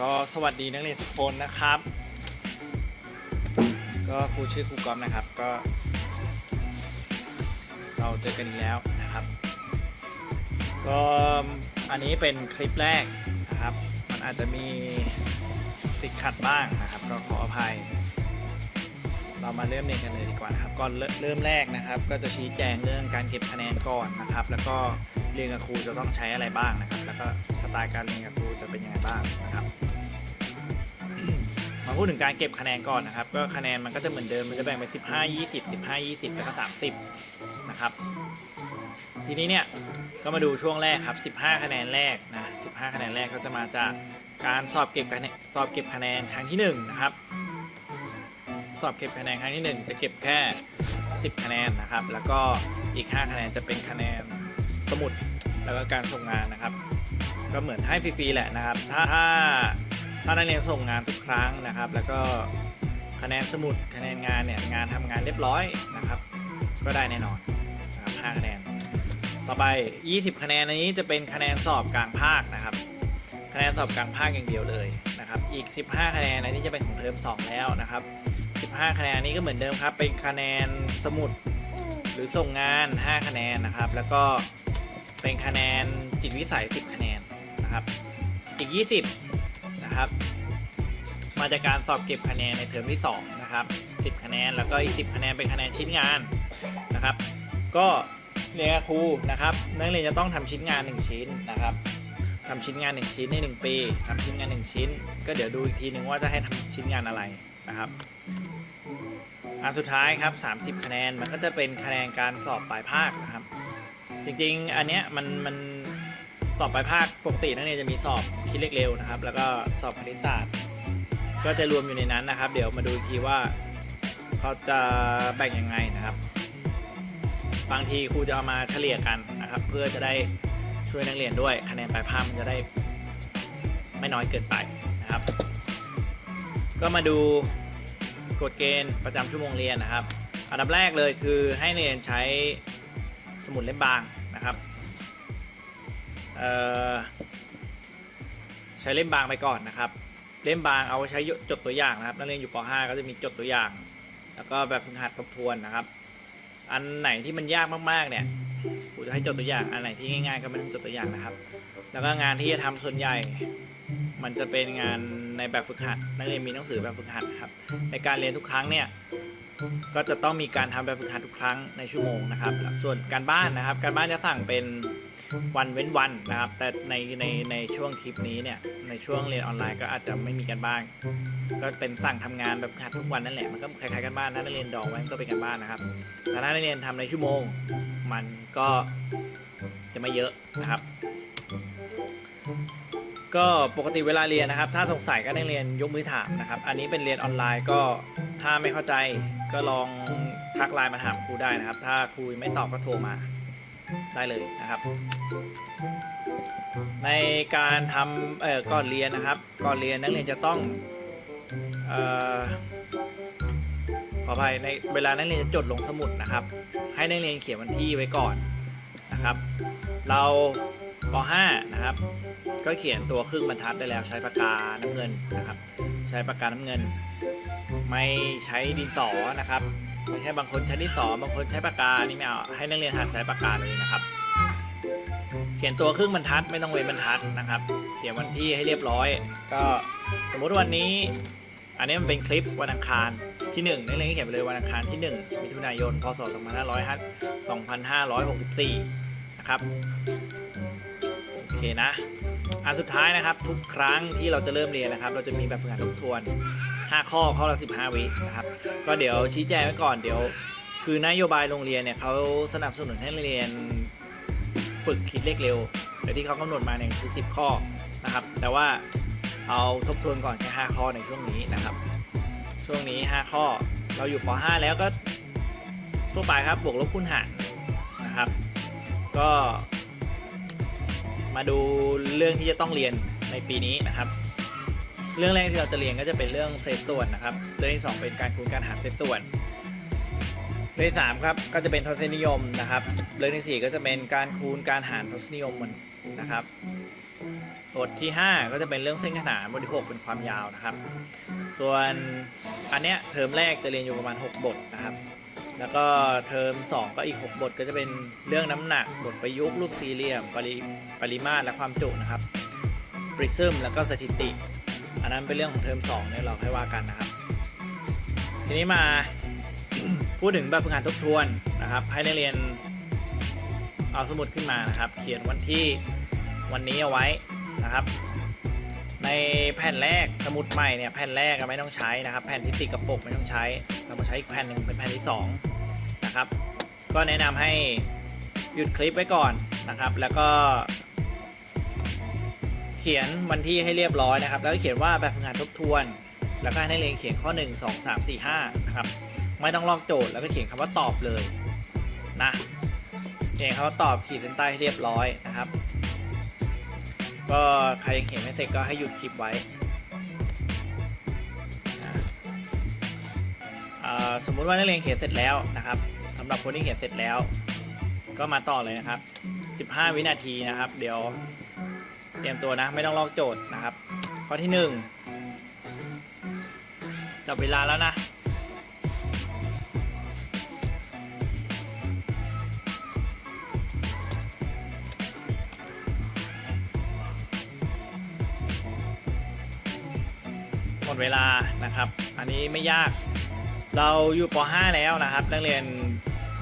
ก็สวัสดีนักเรียนทุกคนนะครับ ก็ครูชื่อครูกอมนะครับก็ เราเจอกันอีกแล้วนะครับ ก็อันนี้เป็นคลิปแรกนะครับ มันอาจจะมีติดขัดบ้างนะครับ ก็ขออภัย เรามาเริ่มเรียนกันเลยดีกว่านะครับก่อนเริ่มเริ่มแรกนะครับ ก็จะชี้แจงเรื่องการเก็บคะแนนก่อนนะครับ แล้วก็เรียนกับครูจะต้องใช้อะไรบ้างนะครับ แล้วก็สไตล์การเรียนกับครูจะเป็นยังไงบ้างนะครับ มาพูดถึงการเก็บคะแนนก่อนนะครับ ก็คะแนนมันก็จะเหมือนเดิมมันจะแบ่งเป็น 15 20 15 20 แล้วก็ 30 นะครับ ทีนี้เนี่ยก็มาดูช่วงแรกครับ 15 คะแนนแรกนะ 15 คะแนนแรกก็จะมาจากการสอบเก็บคะแนนสอบเก็บคะแนนครั้งที่1นะครับ สอบเก็บคะแนนครั้งที่ 1 จะเก็บแค่ 10 คะแนนนะครับ แล้วก็อีก 5 คะแนนจะเป็นคะแนนสมุดแล้วก็การส่งงานนะครับ ก็เหมือนให้ฟรีๆแหละนะครับ ถ้า ถ้าถ้านักเรียนส่งงานทุกครั้งนะครับ แล้วก็คะแนนสมุดคะแนนงานเนี่ยงานทำงานเรียบร้อยนะครับ ก็ได้แน่นอนนะครับ5คะแนน ต่อไป 20 คะแนนนนี้จะเป็นคะแนนสอบกลางภาคนะครับ คะแนนสอบกลางภาคอย่างเดียวเลยนะครับ อีก 15 คะแนนอันนี้จะเป็นของเทอม2 แล้วนะครับ 15 คะแนนนี้ก็เหมือนเดิมครับ เป็นคะแนนสมุดหรือส่งงาน 5 คะแนนนะครับ แล้วก็เป็นคะแนนจิตวิสัย 10 คะแนนนะครับ อีก 20 นะครับ มาจากการสอบเก็บคะแนนในเทอมที่2นะครับ10 คะแนนแล้วก็อีก 10 คะแนนเป็นคะแนนชิ้นงานนะครับ ก็เรียนครูนะครับ นักเรียนจะต้องทำชิ้นงาน 1 ชิ้นนะครับทำชิ้นงาน 1 ชิ้นใน 1 ปีทำชิ้นงาน 1 ชิ้น ก็เดี๋ยวดูอีกทีหนึ่งว่าจะให้ทำชิ้นงานอะไรนะครับอันสุดท้ายครับ 30 คะแนนมันก็จะเป็นคะแนนการสอบปลายภาคนะครับ จริงๆ อันเนี้ยมันมัน สอบปลายภาคปกตินักเรียนจะมีสอบคิดเลขเร็วนะครับ แล้วก็สอบคณิตศาสตร์ ก็จะรวมอยู่ในนั้นนะครับ เดี๋ยวมาดูอีกทีว่าเขาจะแบ่งยังไงนะครับ บางทีครูจะเอามาเฉลี่ยกันนะครับ เพื่อจะได้ช่วยนักเรียนด้วยคะแนนปลายภาคมันจะได้ไม่น้อยเกินไปนะครับ ก็มาดูกฎเกณฑ์ประจำชั่วโมงเรียนนะครับ อันดับแรกเลยคือให้นักเรียนใช้สมุดเล่มบางนะครับ ใช้เล่มบางไปก่อนนะครับ เล่มบางเอาไว้ใช้จดตัวอย่างนะครับนักเรียนอยู่ป .5 ก็จะมีจดตัวอย่าง แล้วก็แบบฝึกหัดทบทวนนะครับ อันไหนที่มันยากมากๆเนี่ยครูจะให้จดตัวอย่างอันไหนที่ง่ายๆก็ไม่ต้องจดตัวอย่างนะครับ แล้วก็งานที่จะทำส่วนใหญ่ มันจะเป็นงานในแบบฝึกหัด นักเรียนมีหนังสือแบบฝึกหัดครับ ในการเรียนทุกครั้งเนี่ยก็จะต้องมีการทำแบบฝึกหัดทุกครั้งในชั่วโมงนะครับ ส่วนการบ้านนะครับ การบ้านจะสั่งเป็น วันเว้นวันนะครับ แต่ในในในช่วงคลิปนี้เนี่ย ในช่วงเรียนออนไลน์ก็อาจจะไม่มีการบ้านก็เป็นสั่งทำงานแบบฝึกหัดทุกวันนั่นแหละ มันก็คล้ายๆกันบ้าน ถ้านักเรียนดองไว้มันก็เป็นการบ้านนะครับ แต่ถ้านักเรียนทำในชั่วโมง มันก็จะไม่เยอะนะครับ ก็ปกติเวลาเรียนนะครับ ถ้าสงสัยก็นักเรียนยกมือถามนะครับ อันนี้เป็นเรียนออนไลน์ก็ถ้าไม่เข้าใจก็ลองทักไลน์มาถามครูได้นะครับ ถ้าครูไม่ตอบก็โทรมา ได้เลยนะครับ ในการทำเอ่อก่อนเรียนนะครับ ก่อนเรียนนักเรียนจะต้องเอ่อขออภัยในเวลานักเรียนจะจดลงสมุดนะครับ ให้นักเรียนเขียนวันที่ไว้ก่อนนะครับ เราป .5 นะครับ ก็เขียนตัวครึ่งบรรทัดได้แล้วใช้ปากกาน้ำเงินนะครับ ใช้ปากกาน้ำเงิน ไม่ใช้ดินสอนะครับ ไม่ใช่บางคนใช้ดินสอบางคนใช้ปากกา นี่ไม่เอา ให้นักเรียนหัดใช้ปากกาเลยนะครับ เขียนตัวครึ่งบรรทัดไม่ต้องเว้นบรรทัดนะครับ เขียนวันที่ให้เรียบร้อย ก็สมมุติวันนี้ อันนี้มันเป็นคลิปวันอังคารที่1นักเรียนเขียนไปเลยวันอังคารที่ 1 มิถุนายน พศ 2564 นะครับ โอเคนะ อันสุดท้ายนะครับทุกครั้งที่เราจะเริ่มเรียนนะครับ เราจะมีแบบฝึกหัดทบทวน 5 ข้อข้อละ15 วินะครับ ก็เดี๋ยวชี้แจงไว้ก่อนเดี๋ยว คือนโยบายโรงเรียนเนี่ยเขาสนับสนุนให้เรียนฝึกคิดเลขเร็วแต่ที่เขากำหนดมาเนี่ยคือ 10 ข้อนะครับ แต่ว่าเอาทบทวนก่อนแค่5ข้อในช่วงนี้นะครับ ช่วงนี้ 5 ข้อเราอยู่ป .5 แล้วก็ทั่วไปครับบวกลบคูณหารนะครับ ก็มาดูเรื่องที่จะต้องเรียนในปีนี้นะครับ เรื่องแรกที่เราจะเรียนก็จะเป็นเรื่องเศษส่วนนะครับ เรื่องที่สองเป็นการคูณการหารเศษส่วน เรื่องที่สามครับก็จะเป็นทศนิยมนะครับ เรื่องที่สี่ก็จะเป็นการคูณการหารทศนิยมมันนะครับบทที่ 5 ก็จะเป็นเรื่องเส้นขนานบทที่6เป็นความยาวนะครับ ส่วนอันเนี้ยเทอมแรกจะเรียนอยู่ประมาณ 6 บทนะครับ แล้วก็เทอม 2 ก็อีก 6 บทก็จะเป็นเรื่องน้ำหนักบทประยุกต์รูปสี่เหลี่ยม ปริปริมาตรและความจุนะครับปริซึมแล้วก็สถิติ อันนั้นเป็นเรื่องของเทอม2เนี่ยเราค่อยว่ากันนะครับ ทีนี้มา พูดถึงแบบฝึกงานทบทวนนะครับ ให้นักเรียนเอาสมุดขึ้นมานะครับ เขียนวันที่วันนี้เอาไว้นะครับ ในแผ่นแรกสมุดใหม่เนี่ยแผ่นแรกไม่ต้องใช้นะครับ แผ่นที่ติดกับปกไม่ต้องใช้ เรามาใช้อีกแผ่นหนึ่งเป็นแผ่นที่สองนะครับ ก็แนะนำให้หยุดคลิปไว้ก่อนนะครับ แล้วก็ ขียนวันที่ให้เรียบร้อยนะครับ แล้วก็เขียนว่าแบบฝึกงานทบทวน แล้วก็ให้นักเรียนเขียนข้อ 1 2 3 4 5นะครับไม่ต้องลอกโจทย์แล้วก็เขียนคำว่าตอบเลยนะเขียนคำว่าตอบขีดเส้นใต้ให้เรียบร้อยนะครับก็ใครยังเขียนไม่เสร็จก็ให้หยุดคลิปไว้สมมุติว่านักเรียนเขียนเสร็จแล้วนะครับสำหรับคนที่เขียนเสร็จแล้ว ก็มาต่อเลยนะครับ 15 วินาทีนะครับ เดี๋ยว เตรียมตัวนะ ไม่ต้องลอกโจทย์นะครับ ข้อที่หนึ่งจับเวลาแล้วนะหมดเวลานะครับ อันนี้ไม่ยาก เราอยู่ป .5 แล้วนะครับ นักเรียน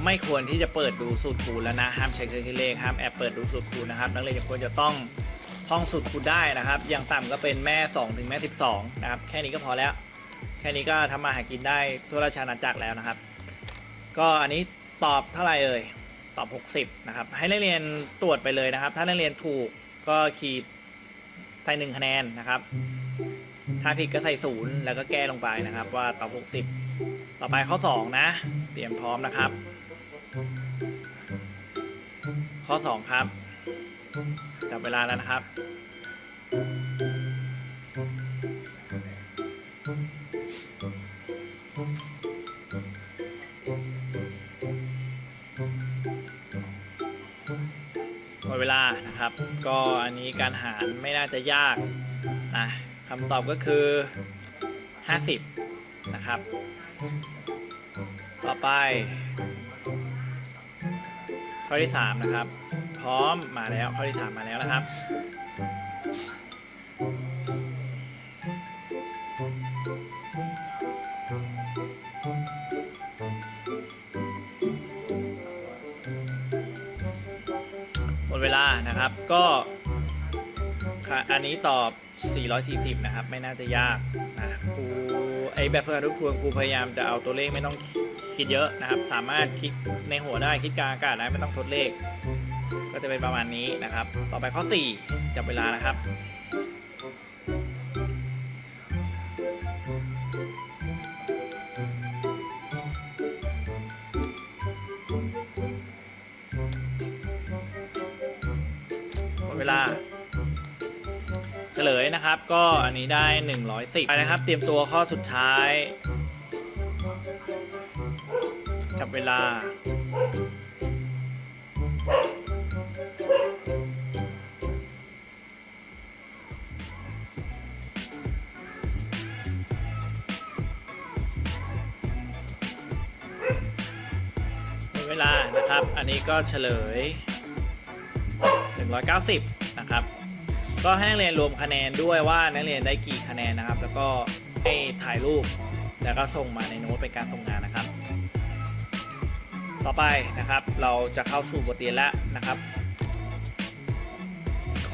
ไม่ควรที่จะเปิดดูสูตรคูณแล้วนะ ห้ามใช้เครื่องคิดเลข ห้ามแอบเปิดดูสูตรคูณนะครับ นักเรียนควรจะต้อง ท่องสูตรคูณได้นะครับ อย่างต่ำก็เป็นแม่ 2 ถึงแม่ 12 นะครับ แค่นี้ก็พอแล้ว แค่นี้ก็ทำมาหากินได้ทั่วราชอาณาจักรแล้วนะครับ ก็อันนี้ตอบเท่าไหร่เอ่ย ตอบ 60 นะครับ ให้นักเรียนตรวจไปเลยนะครับ ถ้านักเรียนถูกก็ขีดใส่หนึ่งคะแนนนะครับ ถ้าผิดก็ใส่ศูนย์แล้วก็แก้ลงไปนะครับ ว่าตอบ 60 ต่อไปข้อ 2 นะ เตรียมพร้อมนะครับ ข้อ 2 ครับ จับเวลาแล้วนะครับ หมดเวลานะครับ ก็อันนี้การหารไม่น่าจะยากนะคำตอบก็คือ 50 นะครับ ต่อไปข้อที่ 3 นะครับ พร้อมมาแล้วข้อที่3มมาแล้วนะครับ หมดเวลานะครับก็ค่ะอันนี้ตอบ 440 นะครับ ไม่น่าจะยากนะครูไอแบบฝึกหัดทบทวนครูพยายามจะเอาตัวเลขไม่ต้องคิดเยอะนะครับ สามารถคิดในหัวได้คิดกลางอากาศได้ไม่ต้องทดเลข ก็จะเป็นประมาณนี้นะครับ ต่อไปข้อ 4 จับเวลานะครับหมดเวลาเฉลยนะครับ ก็อันนี้ได้ 110ไปนะครับ เตรียมตัวข้อสุดท้าย จับเวลา เวลานะครับ อันนี้ก็เฉลย 190 นะครับ ก็ให้นักเรียนรวมคะแนนด้วยว่านักเรียนได้กี่คะแนนนะครับ แล้วก็ให้ถ่ายรูป แล้วก็ส่งมาในโน้ตเป็นการส่งงานนะครับ ต่อไปนะครับ เราจะเข้าสู่บทเรียนแล้วนะครับ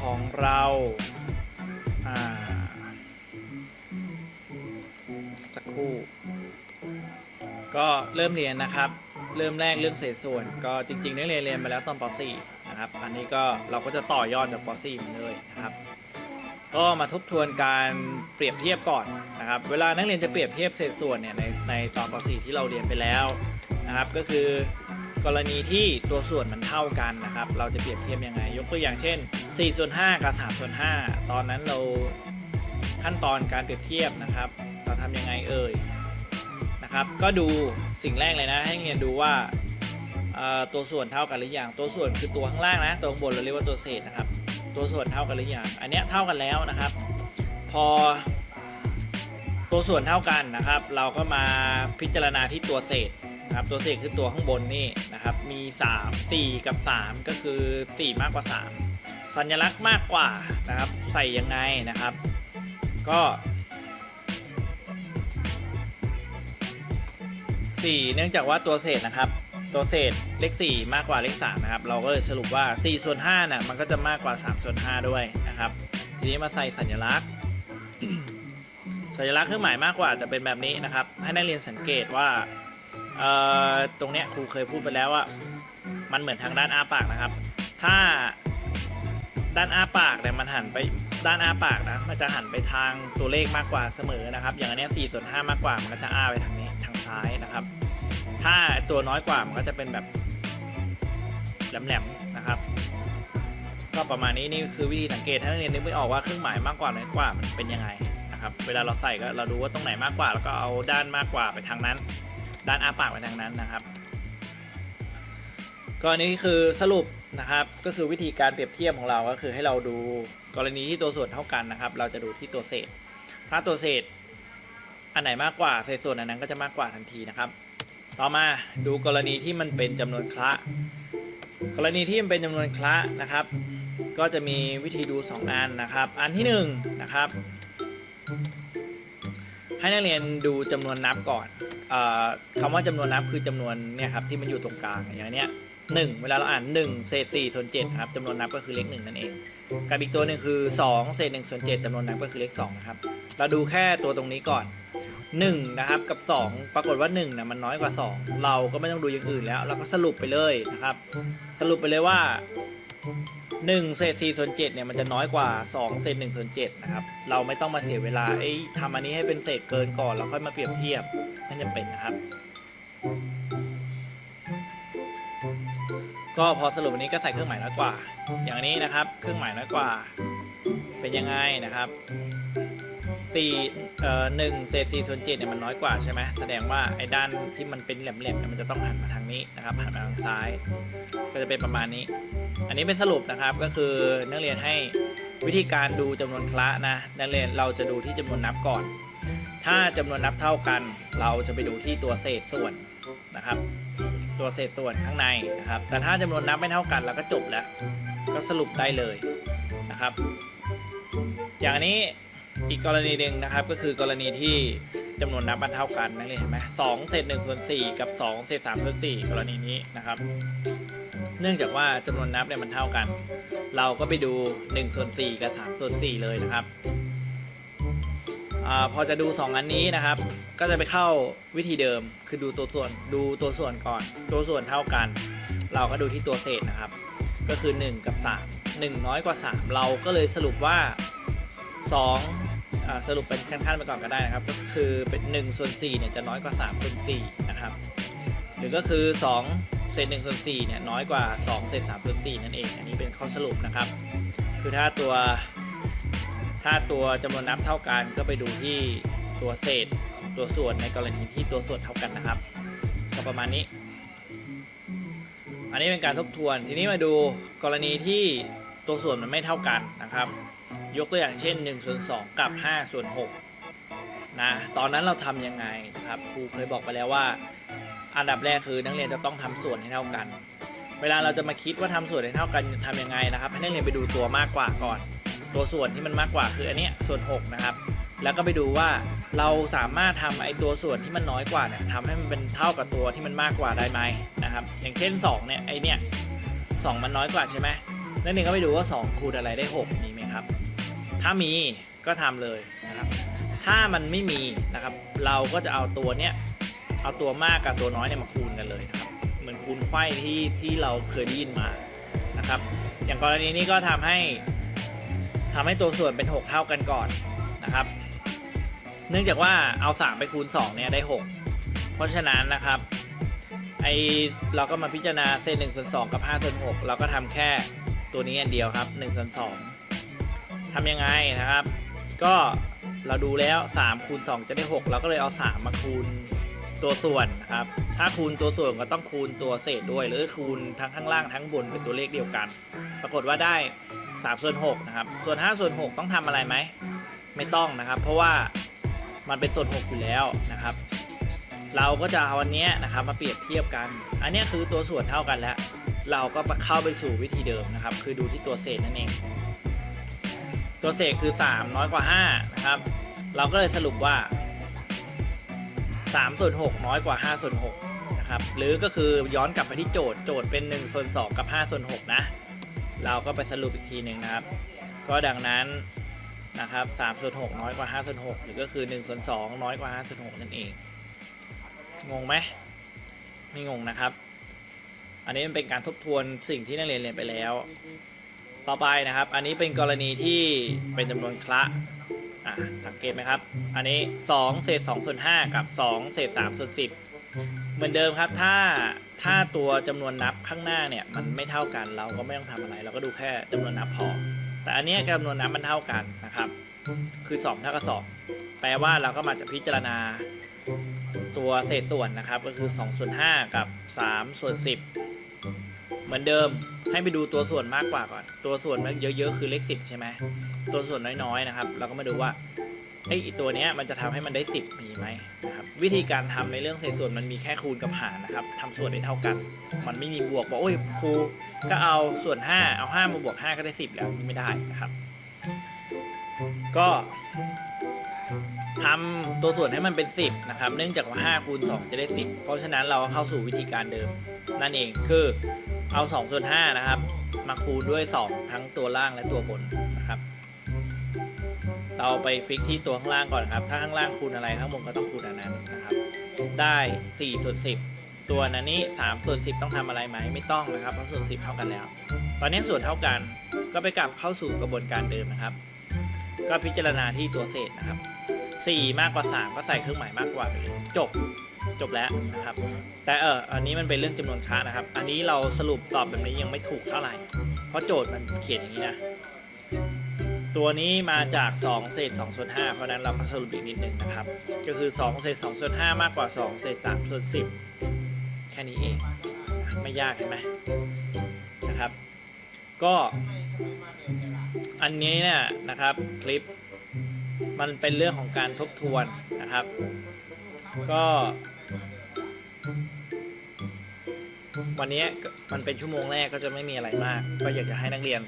ของเราอ่าสักครู่ ก็เริ่มเรียนนะครับ เริ่มแรกเรื่องเศษส่วน ก็จริงๆนักเรียนเรียนมาแล้วตอนป .4 นะครับ อันนี้ก็เราก็จะต่อยอดจากป .4 มาเลยนะครับ ก็มาทบทวนการเปรียบเทียบก่อนนะครับ เวลานักเรียนจะเปรียบเทียบเศษส่วนเนี่ยในในตอนป .4 ที่เราเรียนไปแล้วนะครับ ก็คือ กรณีที่ตัวส่วนมันเท่ากันนะครับ เราจะเปรียบเทียบยังไง ยกตัวอย่างเช่น4ส่วน5กับ3ส่วน5ตอนนั้นเราขั้นตอนการเปรียบเทียบนะครับ เราทำยังไงเอ่ยนะครับ ก็ดูสิ่งแรกเลยนะ ให้เรียนดูว่าตัวส่วนเท่ากันหรือยังตัวส่วนคือตัวข้างล่างนะตัวข้างบนเราเรียกว่าตัวเศษนะครับ ตัวส่วนเท่ากันหรือยังอันเนี้ยเท่ากันแล้วนะครับ พอ ตัวส่วนเท่ากันนะครับ เราก็มาพิจารณาที่ตัวเศษ นะครับตัวเศษคือตัวข้างบนนี่นะครับมี 3 4 กับ 3 ก็คือ 4 มากกว่า 3 สัญลักษณ์มากกว่านะครับใส่ยังไงนะครับ ก็ 4 เนื่องจากว่าตัวเศษนะครับ ตัวเศษเลข 4 มากกว่าเลข3นะครับเราก็เลยสรุปว่า 4 ส่วน5น่ะมันก็จะมากกว่า 3 ส่วน 5 ด้วยนะครับ ทีนี้มาใส่สัญลักษณ์สัญลักษณ์เครื่องหมายมากกว่าจะเป็นแบบนี้นะครับ ให้นักเรียนสังเกตว่า เอ่อตรงเนี้ยครูเคยพูดไปแล้วว่ามันเหมือนทางด้านอาปากนะครับ ถ้าด้านอาปากเนี่ยมันหันไปด้านอาปากนะมันจะหันไปทางตัวเลขมากกว่าเสมอนะครับ อย่างอันเนี้ย4ส่วน5มากกว่ามันก็จะอ้าไปทางนี้ทางซ้ายนะครับ ถ้าตัวน้อยกว่ามันก็จะเป็นแบบแหลมๆนะครับ ก็ประมาณนี้นี่คือวิธีสังเกตถ้านักเรียนนึกไม่ออกว่าเครื่องหมายมากกว่าน้อยกว่ามันเป็นยังไงนะครับ เวลาเราใส่ก็เราดูว่าตรงไหนมากกว่า แล้วก็เอาด้านมากกว่าไปทางนั้น ด้านอาปากไปทางนั้นนะครับก็อันนี้คือสรุปนะครับก็คือวิธีการเปรียบเทียบของเราก็คือให้เราดูกรณีที่ตัวส่วนเท่ากันนะครับ เราจะดูที่ตัวเศษ ถ้าตัวเศษ อันไหนมากกว่าเศษส่วนอันนั้นก็จะมากกว่าทันทีนะครับ ต่อมาดูกรณีที่มันเป็นจำนวนคละ กรณีที่มันเป็นจำนวนคละนะครับ ก็จะมีวิธีดู 2 อันนะครับ อันที่1นงนะครับให้นักเรียนดูจำนวนนับก่อน คำว่าจำนวนนับคือจำนวนเนี่ยครับที่มันอยู่ตรงกลางอย่างเนี้ยหนึ่งเวลาเราอ่าน1เศษ4ส่วน7ครับจำนวนนับก็คือเลขหนึ่งนั่นเองกับอีกตัวหนึ่งคือ2เศษ1ส่วน7จำนวนนับก็คือเลข2นะครับเราดูแค่ตัวตรงนี้ก่อน 1 นะครับกับ 2 ปรากฏว่า1นะมันน้อยกว่า 2 เราก็ไม่ต้องดูอย่างอื่นแล้ว เราก็สรุปไปเลยนะครับ สรุปไปเลยว่า 1เศษ4ส่วน7เนี่ยมันจะน้อยกว่า 2 เศษ1ส่วน7นะครับ เราไม่ต้องมาเสียเวลาไอ้ทำอันนี้ให้เป็นเศษเกินก่อนแล้วค่อยมาเปรียบเทียบไม่จำเป็นนะครับ ก็พอสรุปอันนี้ก็ใส่เครื่องหมายน้อยกว่า อย่างนี้นะครับ เครื่องหมายน้อยกว่า เป็นยังไงนะครับ สี่เอ่อหนึ่งเศษสี่ส่วนเจ็ดเนี่ยมันน้อยกว่าใช่ไหมแสดงว่าไอ้ด้านที่มันเป็นแหลมๆเนี่ยมันจะต้องหันมาทางนี้นะครับหันมาทางซ้าย ก็จะเป็นประมาณนี้ อันนี้เป็นสรุปนะครับก็คือนักเรียนให้วิธีการดูจำนวนคละนะนักเรียนเราจะดูที่จำนวนนับก่อน ถ้าจำนวนนับเท่ากัน เราจะไปดูที่ตัวเศษส่วนนะครับ ตัวเศษส่วนข้างในนะครับ แต่ถ้าจำนวนนับไม่เท่ากันเราก็จบแล้ว ก็สรุปได้เลยนะครับ อย่างนี้ อีกกรณีหนึ่งนะครับก็คือกรณีที่จำนวนนับมันเท่ากันนักเรียเห็นไหมสองเศษหนึ่งส่วนสี่กับสองเศษสามส่วนสี่กรณีนี้นะครับ เนื่องจากว่าจำนวนนับเนี่ยมันเท่ากัน เราก็ไปดู1ส่วน4กับ3ส่วน4เลยนะครับอพอจะดู2อันนี้นะครับ ก็จะไปเข้าวิธีเดิมคือดูตัวส่วนดูตัวส่วนก่อน ตัวส่วนเท่ากัน เราก็ดูที่ตัวเศษนะครับ ก็คือ 1 กับ 3 1 น้อยกว่า 3 เราก็เลยสรุปว่า 2อ่าสรุปเป็นขั้นๆไปก่อนก็ได้นะครับ ก็คือเป็น1ส่วน4เนี่ยจะน้อยกว่า3ส่วน4นะครับ หรือก็คือ 2 เศษ1ส่วน4เนี่ยน้อยกว่า 2 เศษ3ส่วน4นั่นเอง อันนี้เป็นข้อสรุปนะครับ คือถ้าตัว ถ้าตัวจำนวนนับเท่ากันก็ไปดูที่ตัวเศษของตัวส่วนในกรณีที่ตัวส่วนเท่ากันนะครับ ก็ประมาณนี้ อันนี้เป็นการทบทวน ทีนี้มาดูกรณีที่ตัวส่วนมันไม่เท่ากันนะครับ ยกตัวอย่างเช่น1ส่วน2กับ5ส่วน6นะตอนนั้นเราทำยังไงนะครับครูเคยบอกไปแล้วว่า อันดับแรกคือนักเรียนจะต้องทำส่วนให้เท่ากัน เวลาเราจะมาคิดว่าทำส่วนให้เท่ากันทำยังไงนะครับให้นักเรียนไปดูตัวมากกว่าก่อน ตัวส่วนที่มันมากกว่าคืออันนี้ส่วน6นะครับแล้วก็ไปดูว่าเราสามารถทำไอ้ตัวส่วนที่มันน้อยกว่าเนี่ยทำให้มันเป็นเท่ากับตัวที่มันมากกว่าได้ไหมนะครับ อย่างเช่น 2 เนี่ยไอเนี่ยสองมันน้อยกว่าใช่ไหมนักเรียนก็ไปดูว่า 2 คูณอะไรได้ 6 มีไหม ถ้ามีก็ทำเลยนะครับ ถ้ามันไม่มีนะครับ เราก็จะเอาตัวเนี้ยเอาตัวมากกับตัวน้อยเนี่ยมาคูณกันเลยนะครับ เหมือนคูณไขว้ที่ที่เราเคยได้ยินมานะครับ อย่างกรณีนี้ก็ทำให้ทำให้ตัวส่วนเป็น 6 เท่ากันก่อนนะครับ เนื่องจากว่าเอา 3 ไปคูณ 2 เนี่ยได้ 6 เพราะฉะนั้นนะครับไอเราก็มาพิจารณาเศษ1ส่วน2กับ5ส่วน6เราก็ทำแค่ตัวนี้อันเดียวครับ1ส่วน2 ทำยังไงนะครับ ก็เราดูแล้ว3คูณ2จะได้ 6 เราก็เลยเอา 3 มาคูณตัวส่วนนะครับ ถ้าคูณตัวส่วนก็ต้องคูณตัวเศษด้วย หรือคูณทั้งข้างล่างทั้งบนเป็นตัวเลขเดียวกัน ปรากฏว่าได้3ส่วน6นะครับ ส่วน5ส่วน6ต้องทำอะไรไหม ไม่ต้องนะครับ เพราะว่ามันเป็นส่วน6อยู่แล้วนะครับ เราก็จะเอาอันนี้นะครับมาเปรียบเทียบกัน อันนี้คือตัวส่วนเท่ากันแล้ว เราก็เข้าไปสู่วิธีเดิมนะครับ คือดูที่ตัวเศษนั่นเอง ตัวเศษคือ 3 น้อยกว่า 5 นะครับ เราก็เลยสรุปว่า3ส่วน6น้อยกว่า5ส่วน6นะครับหรือก็คือย้อนกลับไปที่โจทย์โจทย์เป็น1ส่วน2กับ5ส่วน6นะเราก็ไปสรุปอีกทีหนึ่งนะครับ ก็ดังนั้นนะครับ3ส่วน6น้อยกว่า5ส่วน6หรือก็คือ1ส่วน2น้อยกว่า5ส่วน6นั่นเอง งงไหมไม่งงนะครับ อันนี้มันเป็นการทบทวนสิ่งที่นักเรียนเรียนไปแล้ว ต่อไปนะครับ อันนี้เป็นกรณีที่เป็นจำนวนคละอะสังเกตไหมครับ อันนี้ 2 เศษ2ส่วน5กับ 2 เศษ3ส่วน10 เหมือนเดิมครับ ถ้าถ้าตัวจำนวนนับข้างหน้าเนี่ย มันไม่เท่ากันเราก็ไม่ต้องทำอะไร เราก็ดูแค่จำนวนนับพอ แต่อันนี้จำนวนนับมันเท่ากันนะครับ คือ 2 เท่ากับ 2 แปลว่าเราก็มาจะพิจารณาตัวเศษส่วนนะครับ ก็คือ2ส่วน5กับ3ส่วน10 เหมือนเดิมให้ไปดูตัวส่วนมากกว่าก่อน ตัวส่วนมันเยอะๆคือเลข10ใช่ไหมตัวส่วนน้อยๆนะครับ เราก็มาดูว่าไอ้ตัวเนี้ยมันจะทำให้มันได้10มีไหมนะครับวิธีการทำในเรื่องเศษส่วนมันมีแค่คูณกับหารนะครับทำส่วนได้เท่ากัน มันไม่มีบวกบอกโอ้ยครูก็เอาส่วน 5 เอา5มาบวก5ก็ได้ 10 แล้วนี่ไม่ได้นะครับ ก็ทำตัวส่วนให้มันเป็น 10 นะครับ เนื่องจากว่า5คูณ2จะได้ 10 เพราะฉะนั้นเราเข้าสู่วิธีการเดิม นั่นเองคือ เอา2ส่วน5นะครับ มาคูณด้วย 2 ทั้งตัวล่างและตัวบนนะครับ เราไปฟิกที่ตัวข้างล่างก่อนครับ ถ้าข้างล่างคูณอะไรข้างบนก็ต้องคูณอันนั้นนะครับ ได้4ส่วน10 ตัวนั้นนี้3ส่วน10 ต้องทำอะไรไหมไม่ต้องนะครับเพราะส่วน10 เท่ากันแล้ว ตอนนี้ส่วนเท่ากันก็ไปกลับเข้าสู่กระบวนการเดิมนะครับ ก็พิจารณาที่ตัวเศษนะครับ 4 มากกว่า 3 ก็ใส่เครื่องหมายมากกว่าไปเลยจบ จบแล้วนะครับ แต่เอออันนี้มันเป็นเรื่องจำนวนค้านะครับ อันนี้เราสรุปตอบแบบนี้ยังไม่ถูกเท่าไหร่ เพราะโจทย์มันเขียนอย่างนี้นะ ตัวนี้มาจาก2เศษ2ส่วน5เพราะนั้นเราก็สรุปอีกนิดนึงนะครับ ก็คือ2เศษ2ส่วน5มากกว่า2เศษ3ส่วน10 แค่นี้เอง ไม่ยากเห็นไหมนะครับ ก็อันนี้เนี่ยนะครับคลิปมันเป็นเรื่องของการทบทวนนะครับ ก็ วันนี้มันเป็นชั่วโมงแรกก็จะไม่มีอะไรมาก ก็อยากจะให้นักเรียน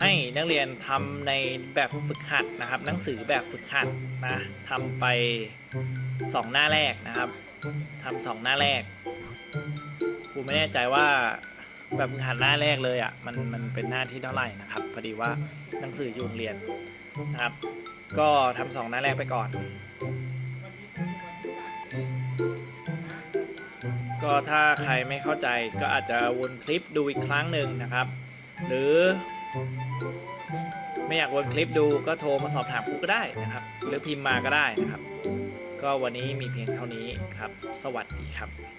ให้นักเรียนทำในแบบฝึกหัดนะครับ หนังสือแบบฝึกหัดนะทำไปสองหน้าแรกนะครับทำสองหน้าแรกกูไม่แน่ใจว่าแบบฝึกหัดหน้าแรกเลยอะ่ะมันมันเป็นหน้าที่เท่าไหร่นะครับพอดีว่าหนังสืออยู่โรงเรียนนะครับ ก็ทำสองหน้าแรกไปก่อน ก็ถ้าใครไม่เข้าใจก็อาจจะวนคลิปดูอีกครั้งหนึ่งนะครับ หรือ ไม่อยากวนคลิปดูก็โทรมาสอบถามครูก็ได้นะครับ หรือพิมพ์มาก็ได้นะครับ ก็วันนี้มีเพียงเท่านี้ครับ สวัสดีครับ